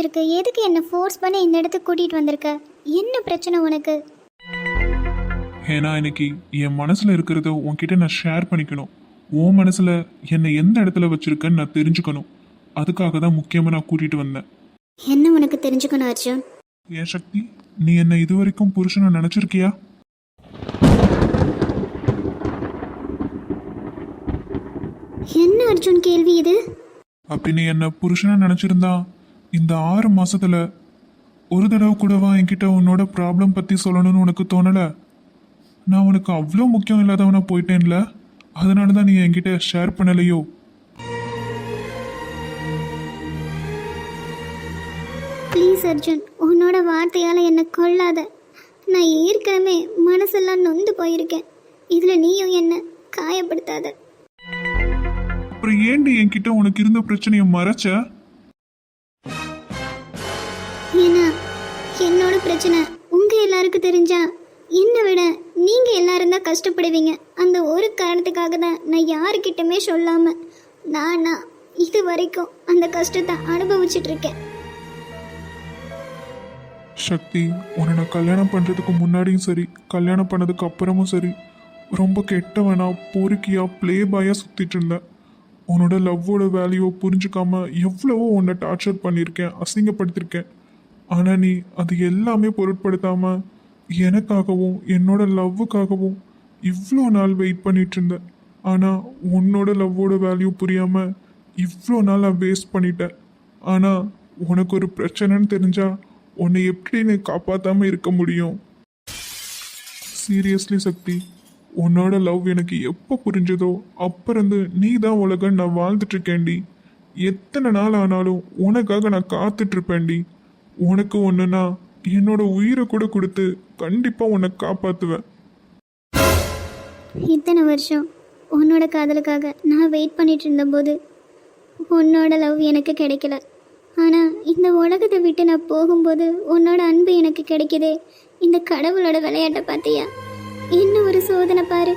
பிடிச்சிருக்கு எதுக்கு என்ன ஃபோர்ஸ் பண்ணி இந்த இடத்துக்கு கூட்டிகிட்டு வந்திருக்க? என்ன பிரச்சனை உனக்கு? ஏன்னா இன்னைக்கு என் மனசுல இருக்கிறத உன்கிட்ட நான் ஷேர் பண்ணிக்கணும். உன் மனசுல என்னை எந்த இடத்துல வச்சிருக்கன்னு நான் தெரிஞ்சுக்கணும். அதுக்காக தான் முக்கியமா நான் கூட்டிட்டு வந்தேன். என்ன உனக்கு தெரிஞ்சுக்கணும் அர்ஜுன்? ஏன் சக்தி நீ என்னை இது வரைக்கும் புருஷனை நினைச்சிருக்கியா? என்ன அர்ஜுன் கேள்வி இது? அப்படி நீ என்ன புருஷனா நினைச்சிருந்தா இந்த ஆறு மாசத்துல ஒரு தடவை கூடவா என்கிட்ட உன்னோட ப்ராப்ளம் பத்தி சொல்லணும்னு உனக்கு தோணல? நான் உனக்கு அவ்வளோ முக்கியம் இல்லாதவனா போயிட்டேன்ல. அதனால தான் நீ என்கிட்ட ஷேர் பண்ணலையோ? ப்ளீஸ் அர்ஜுன் உன்னோட வார்த்தையால் என்னை கொல்லாத. நான் ஏற்கனவே மனசெல்லாம் நொந்து போயிருக்கேன். இதில் நீயும் என்ன காயப்படுத்தாத. அப்புறம் ஏண்டி என்கிட்ட உனக்கு இருந்த பிரச்சனையை மறைச்ச? ஏன்னா என்னோட பிரச்சனை உங்க எல்லாருக்கும் தெரிஞ்சா என்னை விட நீங்க எல்லாரும் தான் கஷ்டப்படுவீங்க. அந்த ஒரு காரணத்துக்காக தான் நான் யாருக்கிட்டமே சொல்லாம நானா இது வரைக்கும் அந்த கஷ்டத்தை அனுபவிச்சுட்டு இருக்கேன் சக்தி உன்னை நான் கல்யாணம் பண்ணுறதுக்கு முன்னாடியும் சரி கல்யாணம் பண்ணதுக்கு அப்புறமும் சரி ரொம்ப கெட்டவனா பொறுக்கியா ப்ளே பாயாக சுற்றிட்டு இருந்தேன். உன்னோட லவ்வோட வேல்யூவை புரிஞ்சுக்காம எவ்வளவோ உன்னை டார்ச்சர் பண்ணியிருக்கேன் அசிங்கப்படுத்திருக்கேன் ஆனால் நீ அது எல்லாமே பொருட்படுத்தாம எனக்காகவும் என்னோட லவ்வுக்காகவும் இவ்வளோ நாள் வெயிட் பண்ணிட்டு இருந்தேன் ஆனால் உன்னோட லவ்வோட வேல்யூ புரியாம இவ்வளோ நாள் நான் வேஸ்ட் பண்ணிட்டேன். ஆனால் உனக்கு ஒரு பிரச்சனைன்னு தெரிஞ்சா உன்னை எப்படி நீ காப்பாத்தாம இருக்க முடியும்? சீரியஸ்லி சக்தி உன்னோட லவ் எனக்கு எப்போ புரிஞ்சதோ அப்போருந்து நீ தான் உலகம் நான் வாழ்ந்துட்டு இருக்கேன்டி. எத்தனை நாள் ஆனாலும் உனக்காக நான் காத்துட்ருப்பேன்டி உனக்கு ஒன்றுனா என்னோட உயிரை கூட கொடுத்து கண்டிப்பா உன்னை காப்பாத்துவேன். இத்தனை வருஷம் உன்னோட காதலுக்காக நான் வெயிட் பண்ணிட்டு இருந்தபோது உன்னோட லவ் எனக்கு கிடைக்கல. ஆனால் இந்த உலகத்தை விட்டு நான் போகும்போது உன்னோட அன்பு எனக்கு கிடைக்குதே. இந்த கடவுளோட விளையாட்டை பார்த்தியா? என்ன ஒரு சோதனை பாரு.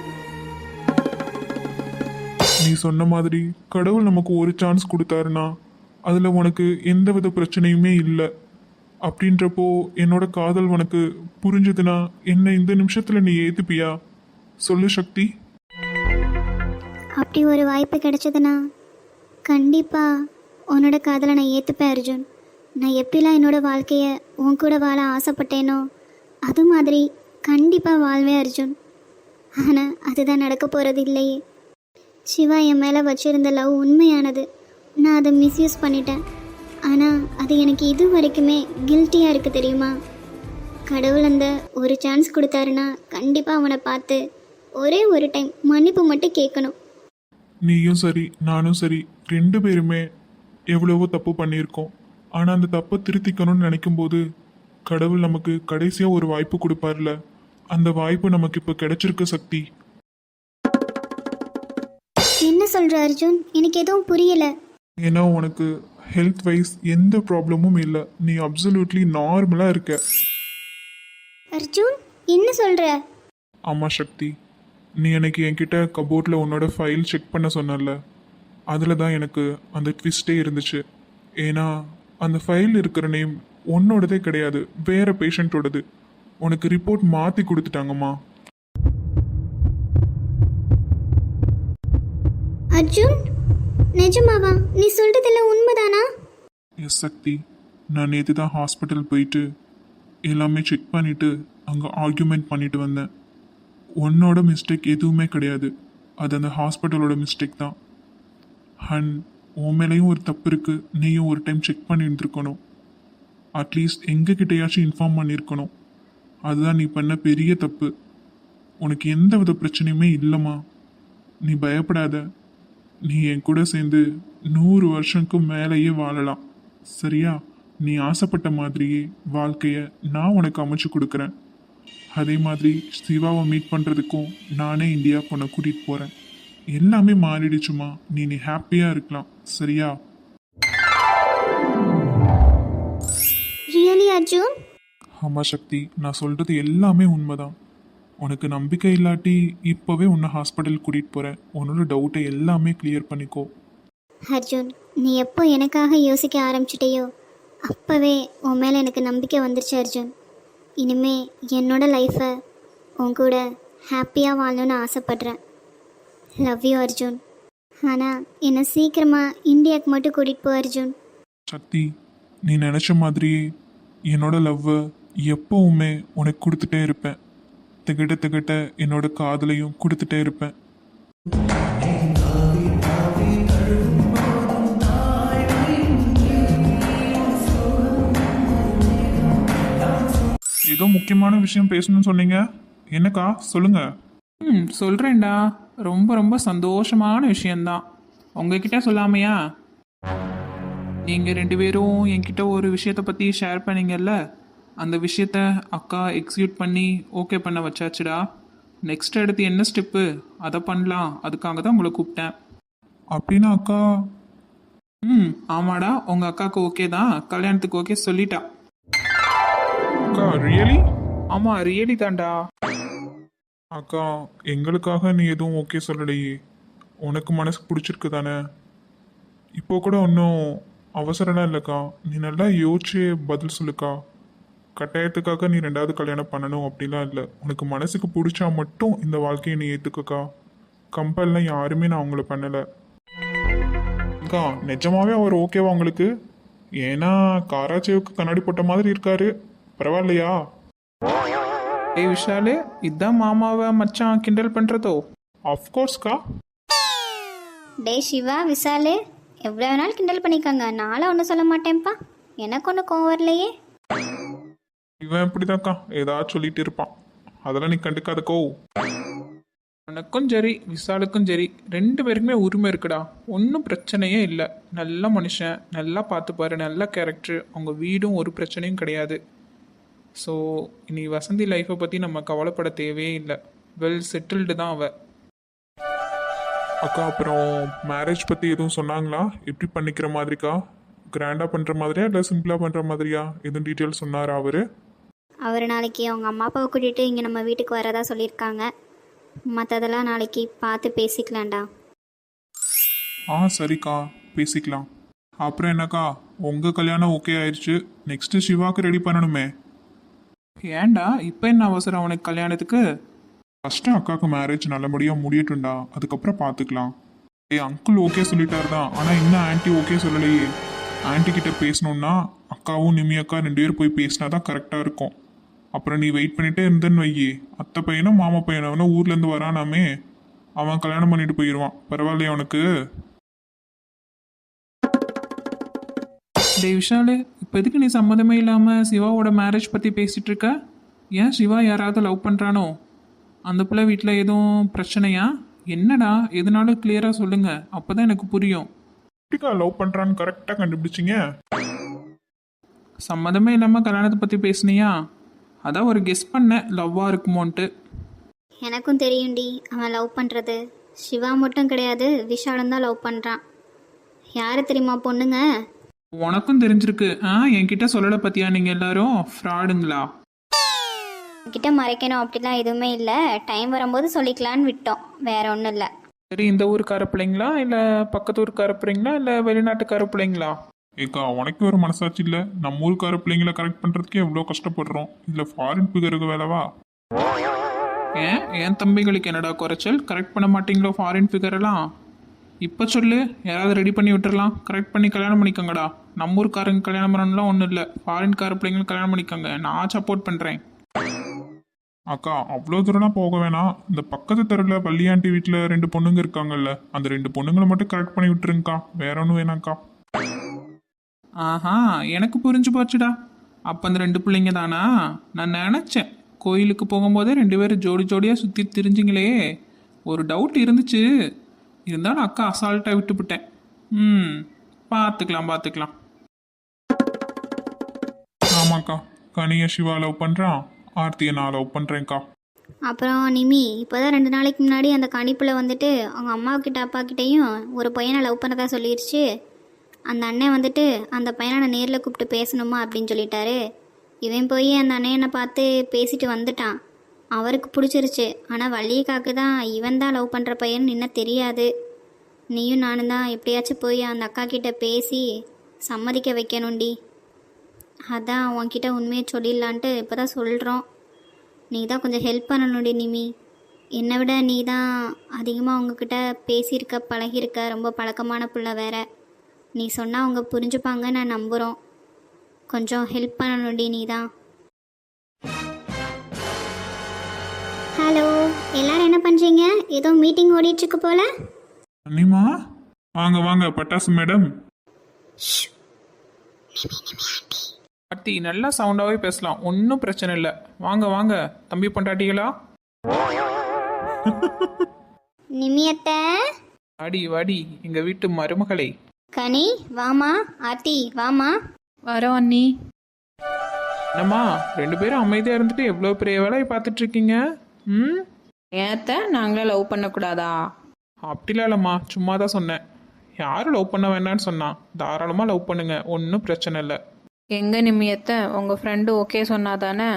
நீ சொன்ன மாதிரி கடவுள் நமக்கு ஒரு சான்ஸ் கொடுத்தாருன்னா அதில் உனக்கு எந்தவித பிரச்சனையுமே இல்லை. அப்படின்றப்போ என்னோட காதல் உனக்கு புரிஞ்சதுன்னா என்ன இந்த நிமிஷத்தில் நீ ஏத்துப்பியா? சொல்லு சக்தி. அப்படி ஒரு வாய்ப்பு கிடைச்சதுன்னா கண்டிப்பாக உன்னோட காதலை நான் ஏற்றுப்பேன் அர்ஜுன். நான் எப்படிலாம் என்னோட வாழ்க்கையை உன் கூட வாழ ஆசைப்பட்டேனோ அது மாதிரி கண்டிப்பாக வாழ்வேன் அர்ஜுன். ஆனால் அதுதான் நடக்க போகிறது இல்லையே. சிவா என் மேலே வச்சிருந்த லவ் உண்மையானது. நான் அதை மிஸ்யூஸ் பண்ணிட்டேன். ஆனால் அது எனக்கு இது வரைக்குமே கில்ட்டியாக இருக்குது தெரியுமா? கடவுள் அந்த ஒரு சான்ஸ் கொடுத்தாருன்னா கண்டிப்பாக அவனை பார்த்து ஒரே ஒரு டைம் மன்னிப்பு மட்டும் கேட்கணும். நீயும் சரி நானும் சரி ரெண்டு பேருமே எவ்வளவோ தப்பு பண்ணியிருக்கோம். ஆனால் அந்த தப்பை திருத்திக்கணும்னு நினைக்கும்போது கடவுள் நமக்கு கடைசியாக ஒரு வாய்ப்பு கொடுப்பார்ல. அந்த வாய்ப்பு நமக்கு இப்போ கிடைச்சிருக்கு சக்தி. என்ன சொல்ற அர்ஜுன்? எனக்கு எதுவும் புரியல. ஏன்னா உனக்கு ஹெல்த் வைஸ் எந்த ப்ராப்ளமும் இல்லை. நீ அப்சல்யூட்லி நார்மலாக இருக்க. அர்ஜுன் என்ன சொல்ற? ஆமாம் சக்தி. நீ எனக்கு என்கிட்ட கபோர்டில் உன்னோட ஃபைல் செக் பண்ண சொன்னல அதில் தான் எனக்கு அந்த ட்விஸ்டே இருந்துச்சு. ஏன்னா அந்த ஃபைல் இருக்கிற நேம் உன்னோடதே கிடையாது வேற பேஷண்ட்டோடது உனக்கு ரிப்போர்ட் மாற்றி கொடுத்துட்டாங்கம்மா. அர்ஜுன் நிஜமாவா? நீ சொல்றதெல்லாம் உண்மைதானா? எஸ் சக்தி. நான் நேற்று தான் ஹாஸ்பிட்டல் போயிட்டு எல்லாமே செக் பண்ணிவிட்டு அங்கே ஆர்கியூமெண்ட் பண்ணிட்டு வந்தேன். உன்னோட மிஸ்டேக் எதுவுமே கிடையாது. அது அந்த ஹாஸ்பிட்டலோட மிஸ்டேக் தான். அண்ட் உன் மேலேயும் ஒரு தப்பு இருக்குது நீயும் ஒரு டைம் செக் பண்ணியிருந்துருக்கணும் அட்லீஸ்ட் எங்ககிட்டயாச்சும் இன்ஃபார்ம் பண்ணியிருக்கணும் அதுதான் நீ பண்ண பெரிய தப்பு. உனக்கு எந்த வித பிரச்சனையுமே இல்லைம்மா. நீ பயப்படாத. நீ என் கூட சேர்ந்து நூறு வருஷத்துக்கு மேலேயே வாழலாம். சரியா? நீ ஆசைப்பட்ட மாதிரியே வாழ்க்கையை நான் உனக்கு அமைச்சு கொடுக்குறேன். அதே மாதிரி சிவாவை மீட் பண்ணுறதுக்கும் நானே இந்தியாவுக்கு உன்னை கூட்டிகிட்டு போகிறேன் எல்லாமே மாறிடுச்சுமா? நீ நீ ஹாப்பியாக இருக்கலாம். சரியா? ரியலி அர்ஜுன்? ஆமாம் சக்தி நான் சொல்கிறது எல்லாமே உண்மைதான். உனக்கு நம்பிக்கை இல்லாட்டி இப்போவே உன்னை ஹாஸ்பிட்டல் கூட்டிகிட்டு போகிறேன் உன்னோட டவுட்டை எல்லாமே கிளியர் பண்ணிக்கோ. அர்ஜுன் நீ எப்போ எனக்காக யோசிக்க ஆரம்பிச்சிட்டியோ அப்போவே உன் மேலே எனக்கு நம்பிக்கை வந்துருச்சு அர்ஜுன். இனிமே என்னோட லைஃப்பை உன் கூட ஹாப்பியாக வாழணும்னு ஆசைப்பட்றேன். Love you Arjun. ஆனால் என்னை சீக்கிரமாக இந்தியாவுக்கு மட்டும் கூட்டிகிட்டு போ அர்ஜுன். சக்தி நீ நினச்ச மாதிரியே என்னோட லவ்வை எப்பவுமே உனக்கு கொடுத்துட்டே இருப்பேன். திகட்ட திகிட்ட என்னோட காதலையும் கொடுத்துட்டே இருப்பேன். ஏதோ முக்கியமான விஷயம் பேசணும்னு சொன்னீங்க. என்னக்கா? சொல்லுங்க. ம் சொல்கிறேன்டா ரொம்ப ரொம்ப சந்தோஷமான விஷயந்தான் உங்ககிட்ட சொல்லாமையா? நீங்கள் ரெண்டு பேரும் என்கிட்ட ஒரு விஷயத்தை பற்றி ஷேர் பண்ணீங்கல்ல? அந்த விஷயத்த அக்கா எக்ஸிக்யூட் பண்ணி ஓகே பண்ண வச்சாச்சுடா. நெக்ஸ்ட் அடுத்து என்ன ஸ்டெப்பு அதை பண்ணலாம். அதுக்காக தான் உங்களை கூப்பிட்டேன். அப்படின்னா அக்கா? ம் ஆமாடா. உங்கள் அக்காவுக்கு ஓகே தான். கல்யாணத்துக்கு ஓகே சொல்லிட்டா. அக்கா ரியலி ஆமாம் ரியலி தான்டா. அக்கா எங்களுக்காக நீ எதுவும் ஓகே சொல்லலையே. உனக்கு மனசு பிடிச்சிருக்கு தானே? இப்போ கூட ஒன்றும் அவசரம்லாம் இல்லைக்கா. நீ நல்லா யோசிச்சே பதில் சொல்லுக்கா. கட்டாயத்துக்காக நீ ரெண்டாவது கல்யாணம் பண்ணணும் அப்படிலாம் இல்லை. உனக்கு மனசுக்கு பிடிச்சா மட்டும் இந்த வாழ்க்கையை நீ ஏற்றுக்கக்கா கம்பல்லாம் யாருமே நான் உங்களை பண்ணலை. அக்கா நிஜமாவே அவர் ஓகேவா உங்களுக்கு? ஏன்னா காராச்சேவுக்கு கண்ணாடி போட்ட மாதிரி இருக்காரு. பரவாயில்லையா? ஏய் விஷாலு இதான் மாமாவை மச்சான் கிண்டல் பண்ணுறதோ அஃப்கோர்ஸ்க்கா டே சிவா விசாலு எவ்வளோ நாள் கிண்டல் பண்ணிக்கோங்க. நானும் ஒன்றும் சொல்ல மாட்டேன்ப்பா. எனக்கு ஒன்றும் கோவம் வரலையே. இவன் இப்படிதான்க்கா. ஏதாவது சொல்லிட்டு இருப்பான். அதெல்லாம் நீ கண்டுக்காதக்கோ. உனக்கும் சரி விசாலுக்கும் சரி ரெண்டு பேருக்குமே உரிமை இருக்குடா. ஒன்றும் பிரச்சனையே இல்லை. நல்ல மனுஷன் நல்லா பார்த்துப்பாரு நல்ல கேரக்டர் அவங்க வீடும் ஒரு பிரச்சனையும் கிடையாது. ஸோ இனி வசந்தி லைஃப்பை பற்றி நம்ம கவலைப்பட தேவையே இல்லை. வெல் செட்டில்டு தான் அவ. அக்கா அப்புறம் மேரேஜ் பற்றி எதுவும் சொன்னாங்களா? எப்படி பண்ணிக்கிற மாதிரிக்கா? கிராண்டாக பண்ணுற மாதிரியா இல்லை சிம்பிளாக பண்ணுற மாதிரியா? எதுவும் டீட்டெயில் சொன்னாரா அவர்? அவர் நாளைக்கு அவங்க அம்மா அப்பாவை கூட்டிகிட்டு இங்கே நம்ம வீட்டுக்கு வரதா சொல்லியிருக்காங்க. மற்றதெல்லாம் நாளைக்கு பார்த்து பேசிக்கலாம்டா. ஆ சரிக்கா. பேசிக்கலாம். அப்புறம் என்னக்கா? உங்கள் கல்யாணம் ஓகே ஆயிடுச்சு நெக்ஸ்ட்டு சிவாக்கு ரெடி பண்ணணுமே. ஏன்டா இப்போ என்ன அவசரம் அவனுக்கு கல்யாணத்துக்கு? ஃபஸ்ட்டு அக்காவுக்கு மேரேஜ் நல்லபடியாக முடியட்டும்டா. அதுக்கப்புறம் பார்த்துக்கலாம். ஏ அங்கிள் ஓகே சொல்லிட்டாரு தான் ஆனால் இன்னும் ஆன்ட்டி ஓகே சொல்லலையே. ஆன்ட்டி கிட்ட பேசணுன்னா அக்காவும் நிம்மி அக்கா ரெண்டு பேரும் போய் பேசினா தான் கரெக்டாக இருக்கும். அப்புறம் நீ வெயிட் பண்ணிட்டே இருந்தேன்னு வையே. அத்தை பையனும் மாமா பையனும் ஊர்லேருந்து வரானாமே. அவன் கல்யாணம் பண்ணிட்டு போயிடுவான் பரவாயில்லையா அவனுக்கு டேய் விஷாலு இப்போ எதுக்கு நீ சம்மந்தமே இல்லாமல் சிவாவோட மேரேஜ் பற்றி பேசிகிட்டு இருக்க? ஏன் சிவா யாராவது லவ் பண்ணுறானோ அந்த பிள்ளை வீட்டில் எதுவும் பிரச்சனையா? என்னடா எதுனாலும் கிளியராக சொல்லுங்கள் அப்போ தான் எனக்கு புரியும். எப்படிக்கா லவ் பண்ணுறான்னு கரெக்டாக கண்டுபிடிச்சிங்க? சம்மதமே இல்லாமல் கல்யாணத்தை பற்றி பேசுனியா? அதான் ஒரு கெஸ் பண்ணேன் லவ்வாக இருக்குமோன்ட்டு. எனக்கும் தெரியும்டி அவன் லவ் பண்ணுறது சிவா மட்டும் கிடையாது விஷாலும் தான் லவ் பண்ணுறான் யார் தெரியுமா பொண்ணுங்க? உனக்கும் தெரிஞ்சிருக்கு. ஆ என்கிட்ட சொல்லலை பற்றியா நீங்கள் எல்லாரும்? ஃப்ராடுங்களா கிட்ட மறைக்கணும் அப்படிலாம் எதுவுமே இல்லை. டைம் வரும்போது சொல்லிக்கலான்னு விட்டோம். வேற ஒன்றும் இல்லை. சரி இந்த ஊருக்கார பிள்ளைங்களா? இல்லை பக்கத்து ஊருக்கார பிள்ளைங்களா? இல்லை வெளிநாட்டுக்கார பிள்ளைங்களா? ஏக்கா உனக்கு ஒரு மனசாட்சி இல்லை? நம்ம ஊருக்கார பிள்ளைங்களை கரெக்ட் பண்ணுறதுக்கே எவ்வளோ கஷ்டப்படுறோம். இல்லை ஃபாரின் பிகருக்கு வேலைவா? ஏன்? என் தம்பிகளுக்கு என்னடா குறைச்சல்? கரெக்ட் பண்ண மாட்டீங்களோ ஃபாரின் ஃபிகரெல்லாம் இப்போ சொல்லு யாராவது ரெடி பண்ணி விட்டுறலாம். கரெக்ட் பண்ணி கல்யாணம் பண்ணிக்கோங்கடா. நம்ம ஊருக்காரங்க கல்யாணம் பண்ணணும்லாம் ஒன்றும் இல்லை. ஃபாரின்கார பிள்ளைங்களும் கல்யாணம் பண்ணிக்கோங்க. நான் சப்போர்ட் பண்ணுறேன் அக்கா அவ்வளோ தூரம்லாம் போக வேணாம். இந்த பக்கத்து தெருவில் வள்ளியாண்டி வீட்டில் ரெண்டு பொண்ணுங்க இருக்காங்கல்ல அந்த ரெண்டு பொண்ணுங்களை மட்டும் கரெக்ட் பண்ணி விட்டுருங்கக்கா. வேற ஒன்றும் வேணாம்க்கா. ஆஹா எனக்கு புரிஞ்சு போச்சுடா. அப்போ அந்த ரெண்டு பிள்ளைங்க தானா? நான் நினச்சேன். கோயிலுக்கு போகும்போதே ரெண்டு பேரும் ஜோடி ஜோடியாக சுற்றி திரிஞ்சிங்களே. ஒரு டவுட் இருந்துச்சு. இருந்தாலும் அக்கா அசால்ட்டாக விட்டுவிட்டேன் ம் பார்த்துக்கலாம் பார்த்துக்கலாம். ஆமாக்கா கனியா சிவா லவ் பண்ணுறான் ஆர்த்தியை நான் லவ் பண்ணுறேன்க்கா அப்புறம் நிமி இப்போ தான் ரெண்டு நாளைக்கு முன்னாடி அந்த கணிப்பில் வந்துட்டு அவங்க அம்மாக்கிட்ட அப்பாக்கிட்டேயும் ஒரு பையனை லவ் பண்ணதா சொல்லிடுச்சு அந்த அண்ணன் வந்துட்டு அந்த பையனை நான் நேரில் கூப்பிட்டு பேசணுமா? அப்படின்னு சொல்லிட்டாரு. இவன் போய் அந்த அண்ணனை பார்த்து பேசிட்டு வந்துட்டான். அவருக்கு பிடிச்சிருச்சு. ஆனால் வள்ளியக்காக்கு தான் இவன் தான் லவ் பண்ணுற பையன் என்ன தெரியாது. நீயும் நானும் தான் எப்படியாச்சும் போய் அந்த அக்கா கிட்ட பேசி சம்மதிக்க வைக்கணும்டி. அதான் உன்கிட்ட உண்மையை சொல்லிடலான்ட்டு இப்போ தான் சொல்கிறோம் நீ தான் கொஞ்சம் ஹெல்ப் பண்ணணும்டி நிமி. என்னை விட நீ தான் அதிகமாக உங்ககிட்ட பேசியிருக்க பழகியிருக்க ரொம்ப பழக்கமான பிள்ளை வேற. நீ சொன்னால் அவங்க புரிஞ்சுப்பாங்க நான் நம்புகிறோம் கொஞ்சம் ஹெல்ப் பண்ணணும்டி நீ தான் ஹலோ எல்லாரும் என்ன பண்ணுறீங்க ஏதோ மீட்டிங் ஓடிட்டுருக்கு போல? அண்ணிமா வாங்க வாங்க பட்டாசு மேடம். அத்தி நல்லா சவுண்டாகவே பேசலாம். ஒன்றும் பிரச்சனை இல்லை. வாங்க வாங்க. தம்பி பொண்டாட்டிகளா? நிமியத்தை வாடி வாடி. எங்கள் வீட்டு மருமகளே. கனி வாமா ஆர்த்தி வாமா. வரோம் அண்ணி. என்னம்மா ரெண்டு பேரும் அமைதியாக இருந்துட்டு எவ்வளோ பெரிய வேலையை பார்த்துட்டு இருக்கீங்க ம் ஏத்த நாங்களே லவ் பண்ணக்கூடாதா? அப்படிலாம் இல்லைம்மா சும்மா தான் சொன்னேன். யாரும் லவ் பண்ண வேண்டாம்னு சொன்னா? தாராளமாக லவ் பண்ணுங்க ஒன்றும் பிரச்சனை இல்லை. எங்க நிமியத்த உங்கள் ஃப்ரெண்டு ஓகே சொன்னா தானே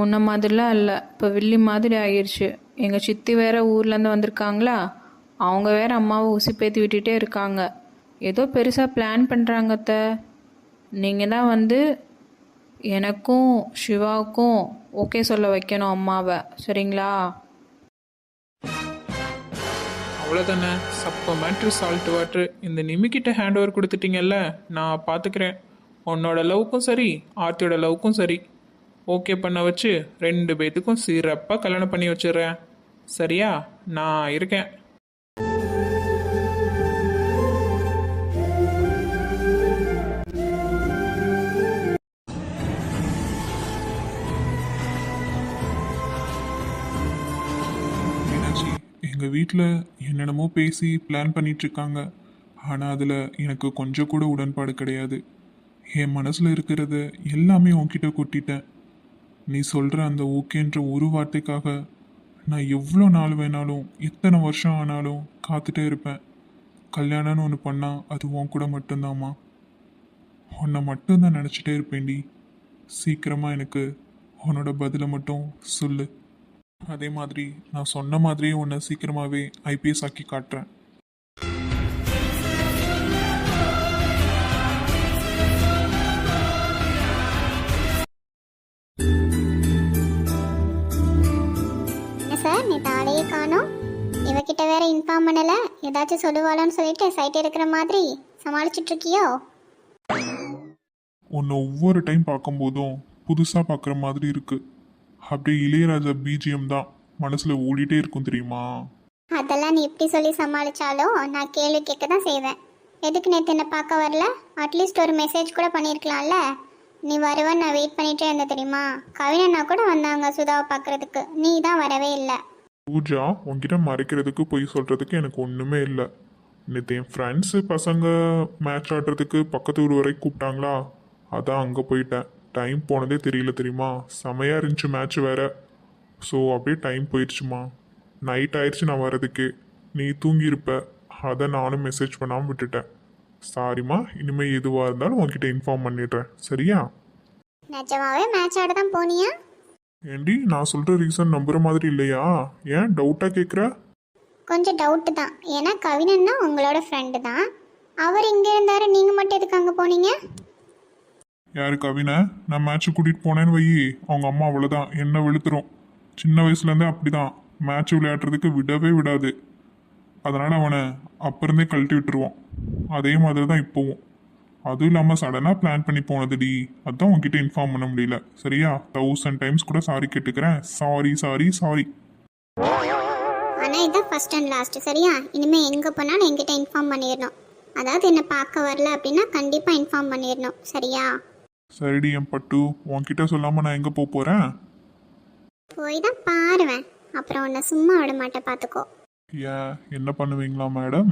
முன்ன மாதிரிலாம் இல்லை இப்போ வில்லி மாதிரி ஆகிருச்சு எங்கள் சித்தி வேற ஊர்லேருந்து வந்திருக்காங்களா? அவங்க வேற அம்மாவை உசி பேத்தி விட்டுட்டே இருக்காங்க. ஏதோ பெருசாக பிளான் பண்ணுறாங்கத்த நீங்கள் தான் வந்து எனக்கும் சிவாவுக்கும் ஓகே சொல்ல வைக்கணும் அம்மாவை. சரிங்களா? அவ்வளோதானே சப்ப மேட்ரு சால்ட் வாட்ரு இந்த நிமிக்கிட்ட ஹேண்ட் ஓவர் கொடுத்துட்டீங்கல்ல நான் பார்த்துக்கிறேன் உன்னோட லவ்க்கும் சரி ஆர்த்தியோட லவ்க்கும் சரி. ஓகே பண்ண வச்சு ரெண்டு பேத்துக்கும் சிறப்பாக கல்யாணம் பண்ணி வச்சிடுறேன். சரியா? நான் இருக்கேன். எங்கள் வீட்டில் என்னென்னமோ பேசி பிளான் பண்ணிட்டு இருக்காங்க ஆனால் அதில் எனக்கு கொஞ்சம் கூட உடன்பாடு கிடையாது. என் மனசில் இருக்கிறத எல்லாமே உன்கிட்ட கொட்டிட்டேன். நீ சொல்கிற அந்த ஓகேன்ற ஒரு வார்த்தைக்காக நான் எவ்வளோ நாள் வேணாலும் எத்தனை வருஷம் ஆனாலும் காத்துட்டே இருப்பேன். கல்யாணம்னு ஒன்று பண்ணால் அது உன் கூட மட்டும்தாம்மா. உன்னை மட்டும்தான் நினச்சிட்டே இருப்பேன்டி. சீக்கிரமாக எனக்கு உன்னோட பதிலை மட்டும் சொல்லு. அதே மாதிரி நான் சொன்ன மாதிரியே உன்னை சீக்கிரமாகவே ஐபிஎஸ் ஆக்கி காட்டுறேன். சார் நேற்று ஆளையே காணோம். இவகிட்ட வேற இன்ஃபார்ம் பண்ணல. ஏதாச்சும் சொல்லுவாளான்னு சொல்லிட்டு சைட் இருக்கிற மாதிரி சமாளிச்சுட்டு இருக்கியோ உன்னை ஒவ்வொரு டைம் பார்க்கும்போதும் புதுசாக பார்க்குற மாதிரி இருக்கு. அப்படியே இளையராஜா பிஜிஎம் தான். மனசில் ஓடிட்டே இருக்கும் தெரியுமா? அதெல்லாம் நீ எப்படி சொல்லி சமாளிச்சாலும் நான் கேள்வி கேட்க தான் செய்வேன். எதுக்கு நேற்று என்ன பார்க்க வரல? அட்லீஸ்ட் ஒரு மெசேஜ் கூட பண்ணியிருக்கலாம்ல நீ வருவன்னு நான் வெயிட் பண்ணிட்டே இருந்தேன் தெரியுமா? கவினண்ணா கூட வந்தாங்க சுதாவை பார்க்கறதுக்கு. நீ தான் வரவே இல்லை. பூஜா உன்கிட்ட மறைக்கிறதுக்கு பொய் சொல்கிறதுக்கு எனக்கு ஒன்றுமே இல்லை. நேற்று என் ஃப்ரெண்ட்ஸு பசங்க மேட்ச் ஆடுறதுக்கு பக்கத்து ஊர் வரைக்கும் கூப்பிட்டாங்களா? அதான் அங்கே போயிட்டேன். டைம் போனதே தெரியல தெரியுமா? செமையாக இருந்துச்சு மேட்ச் வேற. ஸோ அப்படியே டைம் போயிடுச்சுமா நைட் ஆயிடுச்சு நான் வரதுக்கு நீ தூங்கியிருப்ப. அதை நானும் மெசேஜ் பண்ணாமல் விட்டுட்டேன். சாரிம்மா இனிமேல் எதுவாக இருந்தாலும் உன்கிட்ட இன்ஃபார்ம் பண்ணிடுறேன். சரியா? நிஜமாவே மேட்ச் ஆட தான் போனியா? ஏண்டி நான் சொல்கிற ரீசன் நம்புற மாதிரி இல்லையா? ஏன் டவுட்டாக கேட்குற கொஞ்சம் டவுட்டு தான். ஏன்னா கவினன்னா உங்களோட ஃப்ரெண்டு தான். அவர் இங்கே இருந்தாரு. நீங்கள் மட்டும் எதுக்கு அங்கே போனீங்க? யாரு கவினை? நான் மேட்ச்சு கூட்டிகிட்டு போனேன்னு வையி. அவங்க அம்மா அவ்வளோதான் என்ன வெளுத்துரும். சின்ன வயசுலேருந்தே அப்படிதான். மேட்ச் விளையாடுறதுக்கு விடவே விடாது. அதனால் அவனை அப்ப இருந்தே கழட்டி விட்டுருவான் அதே மாதிரி தான் இப்போவும். அதுவும் இல்லாமல் சடனாக பிளான் பண்ணி போனதுடி. அதான் உங்ககிட்ட இன்ஃபார்ம் பண்ண முடியல. சரியா? தௌசண்ட் டைம்ஸ் கூட சாரி கேட்டுக்கிறேன். சாரி சாரி சாரி ஆனால் இதுதான் ஃபர்ஸ்ட் அண்ட் லாஸ்ட் சரியா? இனிமேல் எங்கே போனாலும் எங்கிட்ட இன்ஃபார்ம் பண்ணிடணும் அதாவது என்னை பார்க்க வரல அப்படின்னா கண்டிப்பாக இன்ஃபார்ம் பண்ணிடணும் சரியா? சரிடி என் பட்டு உன்கிட்ட சொல்லாமல் நான் எங்கே போக போகிறேன் போய் தான் பாருவேன். அப்புறம் உன்னை சும்மா விட மாட்டேன் பார்த்துக்கோ ஏன்? என்ன பண்ணுவீங்களா மேடம்?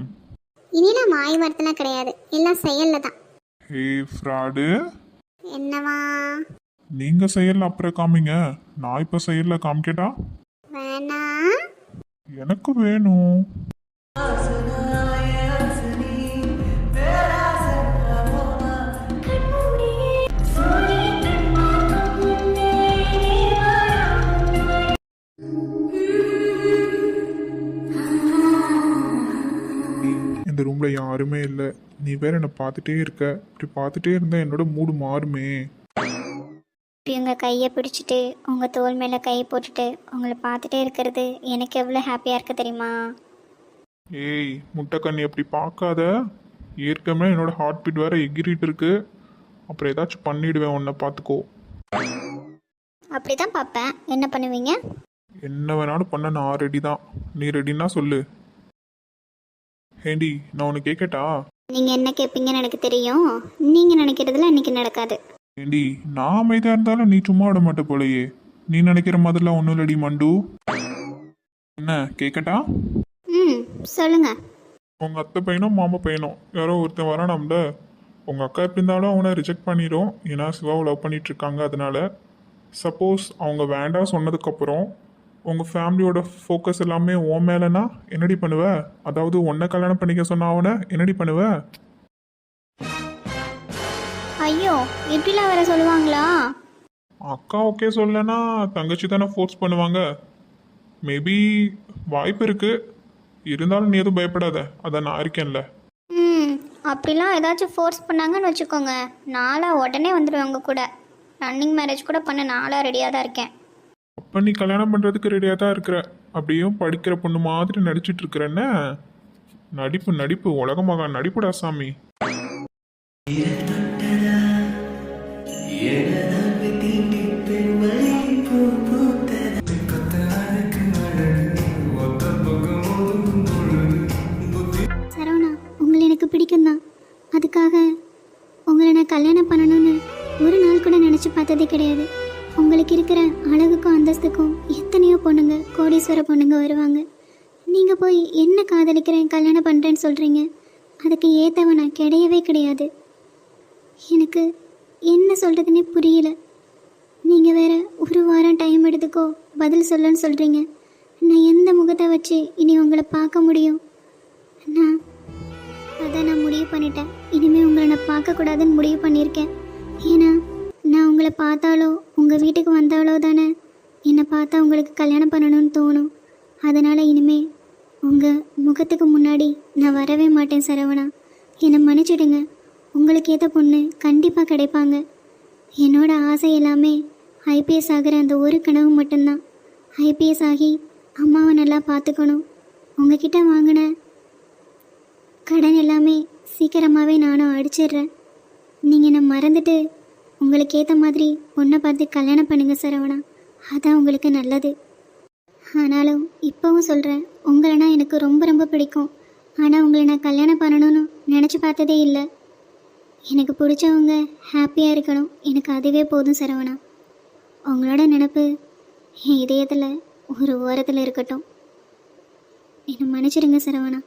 இனிலாம் வாய் வார்த்தைலாம் கிடையாது. எல்லாம் செயலில் தான் ஹே ஃப்ராடு. என்னவா? நீங்கள் செயலில் அப்புறம் காமிங்க. நான் இப்போ செயலில் காமிக்கட்டா? வேணா. எனக்கு வேணும். ரூமில் யாருமே இல்லை. நீ வேற என்னை பார்த்துட்டே இருக்க. இப்படி பார்த்துட்டே இருந்தால் என்னோட மூடு மாறுமே. உங்கள் கையை பிடிச்சிட்டு உங்கள் தோல் மேலே கை போட்டுட்டு உங்களை பார்த்துட்டே இருக்கிறது எனக்கு எவ்வளோ ஹாப்பியாக இருக்குது தெரியுமா? ஏய் முட்டைக்கண்ணி அப்படி பார்க்காத. ஏற்கனவே என்னோட ஹார்ட் பீட் வேற எகிரிட்டு இருக்கு. அப்புறம் ஏதாச்சும் பண்ணிடுவேன் உன்னை பார்த்துக்கோ. அப்படி தான் பார்ப்பேன். என்ன பண்ணுவீங்க? என்ன வேணாலும் பண்ண நான் ரெடி தான். நீ ரெடின்னா சொல்லு. ஹேண்டி நான் உனக்கு கேட்கட்டா நீங்கள் என்ன கேட்பீங்கன்னு எனக்கு தெரியும். நீங்கள் நினைக்கிறதுல இன்னைக்கு நடக்காது. ஏண்டி நான் அமைதியாக இருந்தாலும் நீ சும்மா விட மாட்ட போலையே. நீ நினைக்கிற மாதிரிலாம் ஒன்றும் இல்லடி மண்டு. என்ன கேட்கட்டா ம் சொல்லுங்கள் உங்க அத்தை பையனும் மாமா பையனும். யாரோ ஒருத்தன் வரானாம்ல. உங்க அக்கா எப்படி இருந்தாலும் அவனை ரிஜெக்ட் பண்ணிடும் ஏன்னா சிவாவை லவ் பண்ணிட்டு இருக்காங்க அதனால. சப்போஸ் அவங்க வேண்டாம் சொன்னதுக்கப்புறம் உங்க ஃபேமிலியோட ஃபோக்கஸ் எல்லாமே உன் மேலனா? என்னடி பண்ணுவ? அதாவது உன்னை கல்யாணம் பண்ணிக்க சொன்ன அவனை என்னடி பண்ணுவ? ஐயோ இப்படிலாம் வேற சொல்லுவாங்களா? அக்கா ஓகே சொல்லனா தங்கச்சி தானே ஃபோர்ஸ் பண்ணுவாங்க. மேபி வாய்ப்பு இருக்கு. இருந்தாலும் நீ எதுவும் பயப்படாத. அதான் நான் இருக்கேன்ல. ம் அப்படிலாம் ஏதாச்சும் ஃபோர்ஸ் பண்ணாங்கன்னு வச்சுக்கோங்க. நாளாக உடனே வந்துடுவேன் உங்க கூட. ரன்னிங் மேரேஜ் கூட பண்ண நாளாக ரெடியாக தான் இருக்கேன். அப்போ நீ கல்யாணம் பண்ணுறதுக்கு ரெடியாக தான் இருக்கிற. அப்படியும் படிக்கிற பொண்ணு மாதிரி நடிச்சிட்டு இருக்கிறேன்ன நடிப்பு நடிப்பு. உலகமாக நடிப்புடா சாமி. சரவணா உங்களை எனக்கு பிடிக்கும் தான் அதுக்காக உங்களை நான் கல்யாணம் பண்ணணும்னு ஒரு நாள் கூட நினச்சி பார்த்ததே கிடையாது. உங்களுக்கு இருக்கிற அழகுக்கும் அந்தஸ்துக்கும் எத்தனையோ பொண்ணுங்க கோடீஸ்வர பொண்ணுங்க வருவாங்க. நீங்கள் போய் என்ன காதலிக்கிறேன் கல்யாணம் பண்ணுறேன்னு சொல்கிறீங்க அதுக்கு ஏற்றவன் நான் கிடையவே கிடையாது. எனக்கு என்ன சொல்கிறதுனே புரியல. நீங்கள் வேற ஒரு வாரம் டைம் எடுத்துக்கோ பதில் சொல்லுன்னு சொல்கிறீங்க நான் எந்த முகத்தை வச்சு இனி உங்களை பார்க்க முடியும்? நான் அதான் நான் முடிவு பண்ணிட்டேன். இனிமேல் உங்களை நான் பார்க்கக்கூடாதுன்னு முடிவு பண்ணியிருக்கேன். ஏன்னா உங்களை பார்த்தாலோ உங்கள் வீட்டுக்கு வந்தாலோ தானே என்னை பார்த்தா உங்களுக்கு கல்யாணம் பண்ணணும்னு தோணும். அதனால் இனிமேல் உங்கள் முகத்துக்கு முன்னாடி நான் வரவே மாட்டேன் சரவணா. என்னை மன்னிச்சிடுங்க. உங்களுக்கு ஏற்ற பொண்ணு கண்டிப்பாக கிடைப்பாங்க. என்னோட ஆசை எல்லாமே ஐபிஎஸ் ஆகிற அந்த ஒரு கனவு மட்டும்தான். ஐபிஎஸ் ஆகி அம்மாவை நல்லா பார்த்துக்கணும். உங்ககிட்ட வாங்கின கடன் எல்லாமே சீக்கிரமாகவே நானும் அடிச்சிடுறேன். நீங்கள் என்னை மறந்துட்டு உங்களுக்கு ஏற்ற மாதிரி பொண்ணை பார்த்து கல்யாணம் பண்ணுங்க சரவணா. அதான் உங்களுக்கு நல்லது. ஆனாலும் இப்போவும் சொல்கிறேன் உங்களைனா எனக்கு ரொம்ப ரொம்ப பிடிக்கும். ஆனால் உங்களை நான் கல்யாணம் பண்ணணும்னு நினச்சி பார்த்ததே இல்லை. எனக்கு பிடிச்சவங்க ஹாப்பியாக இருக்கணும். எனக்கு அதுவே போதும் சரவணா. உங்களோட நினப்பு என் இதயத்தில் ஒரு ஓரத்தில் இருக்கட்டும். என்னை மன்னிச்சிடுங்க சரவணா.